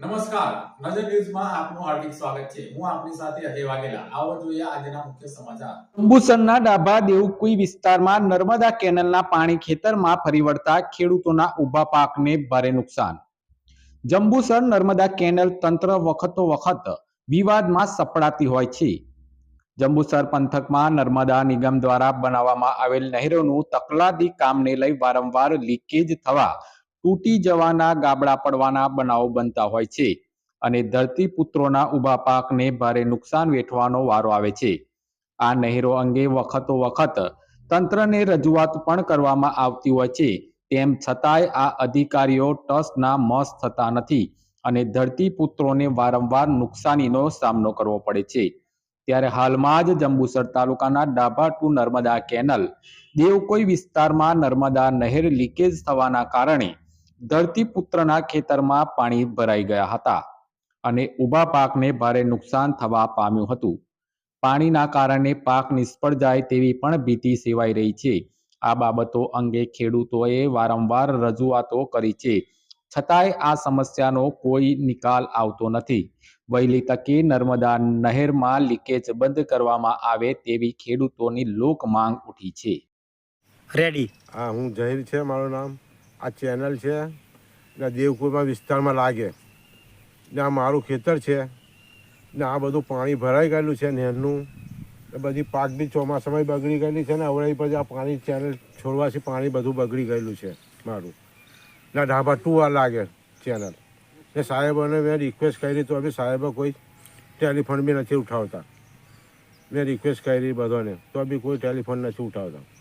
નમસ્કાર. નજર ન્યૂઝમાં આપનું હાર્દિક સ્વાગત છે. હું આપની સાથે અજય વાઘેલા. આવો જોઈએ આજના મુખ્ય સમાચાર. અંબુસરના ડાભા દેવકુઈ વિસ્તારમાં નર્મદા કેનલના પાણી ખેતરમાં ફરી ખેડૂતોના ઊભા પાકને ભારે નુકસાન. જંબુસર નર્મદા કેનલ તંત્ર વખતો વખત વિવાદમાં સપડાતી હોય છે. જંબુસર પંથકમાં નર્મદા નિગમ દ્વારા બનાવવામાં આવેલ નહેરોનું તકલાદી કામને લઈ વારંવાર લીકેજ થવા તૂટી જવાના ગાબડા પડવાના બનાવો બનતા હોય છે અને ધરતીપુત્રોના ઊભા પાકને ભારે નુકસાન વેઠવાનો વારો આવે છે. આ નહેરો અંગે વખતો વખત તંત્રને રજૂઆત પણ કરવામાં આવતી હોય છે. તેમ છતાંય આ અધિકારીઓ ટસના મસ થતા નથી અને ધરતીપુત્રોને વારંવાર નુકસાનીનો સામનો કરવો પડે છે. ત્યારે હાલમાં જ જંબુસર તાલુકાના ડાભા ટુ નર્મદા કેનલ, દેવકોઈ વિસ્તારમાં નર્મદા નહેર લીકેજ થવાના કારણે ધરતીપુત્રના ખેતરમાં પાણી ભરાઈ ગયા હતા અને ઊભા પાકને ભારે નુકસાન થવા પામ્યું હતું. પાણીના કારણે પાક નિષ્ફળ જાય તેવી પણ ભીતિ સેવાઈ રહી છે. આ બાબતો અંગે ખેડૂતોએ વારંવાર રજૂઆતો કરી છે. છતાંય આ સમસ્યાનો કોઈ નિકાલ આવતો નથી. વહેલી તકે નર્મદા નહેરમાં લીકેજ બંધ કરવામાં આવે તેવી ખેડૂતોની લોક માંગ ઉઠી છે. રેડી. હા હું જહીર છે મારું નામ. આ ચેનલ છે ને દેવકુરમાં વિસ્તારમાં લાગે. ને આ મારું ખેતર છે. ને આ બધું પાણી ભરાઈ ગયેલું છે નહેરનું. ને બધી પાક બી ચોમાસામાં બગડી ગયેલી છે ને અવળાઈ પછી આ પાણી ચેનલ છોડવાથી પાણી બધું બગડી ગયેલું છે મારું. ને ઢાબા ટુ આ લાગે ચેનલ. ને સાહેબોને મેં રિક્વેસ્ટ કરી તો બી સાહેબો કોઈ ટેલિફોન બી નથી ઉઠાવતા. મેં રિક્વેસ્ટ કરી બધાને તો બી કોઈ ટેલિફોન નથી ઉઠાવતા.